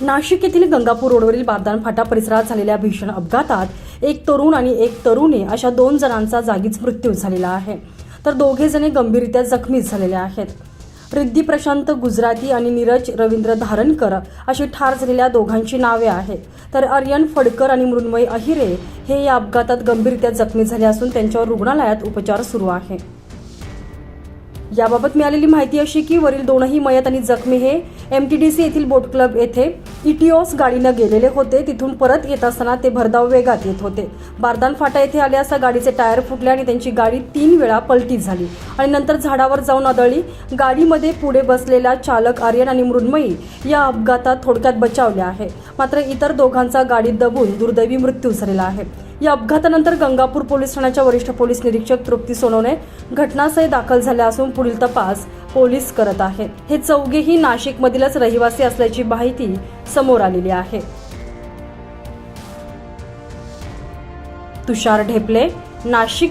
नाशिक येथील गंगापूर रोडवरील बारदान फाटा परिसरात झालेल्या भीषण अपघातात एक तरुण आणि एक तरुणी अशा दोन जणांचा जागीच मृत्यू झालेला आहे. तर दोघे जणे गंभीररित्या जखमी झालेले आहेत. रिद्धी प्रशांत गुजराती आणि नीरज रवींद्र धारणकर अशी ठार झालेल्या दोघांची नावे आहेत. तर आर्यन फडकर आणि मृण्मयी अहिरे हे या अपघातात गंभीररित्या जखमी झाले असून त्यांच्यावर रुग्णालयात उपचार सुरू आहे. याबाबत मिळालेली माहिती अशी की वरील दोनही मयत आणि जखमी हे एम टी डी सी येथील बोट क्लब येथे इटिओस गाडीनं गेलेले होते. तिथून परत येत असताना ते भरधाव वेगात येत होते. बारदान फाटा येथे आले असता गाडीचे टायर फुटले आणि त्यांची गाडी तीन वेळा पलटी झाली. आणि नंतर झाडावर जाऊन आदळली. गाडीमध्ये पुढे बसलेला चालक आर्यन आणि मृण्मयी या अपघातात थोडक्यात बचावल्या आहे. मात्र इतर दोघांचा गाडीत दबून दुर्दैवी मृत्यू झालेला आहे. या अपघातानंतर गंगापूर पोलीस ठाण्याच्या वरिष्ठ पोलीस निरीक्षक तृप्ती सोनवणे घटनास्थळी दाखल झाल्या असून पुढील तपास पोलीस करत आहेत हे चौघेही नाशिकमधीलच रहिवासी असल्याची माहिती समोर आलेली आहे. तुषार ढेपले नाशिक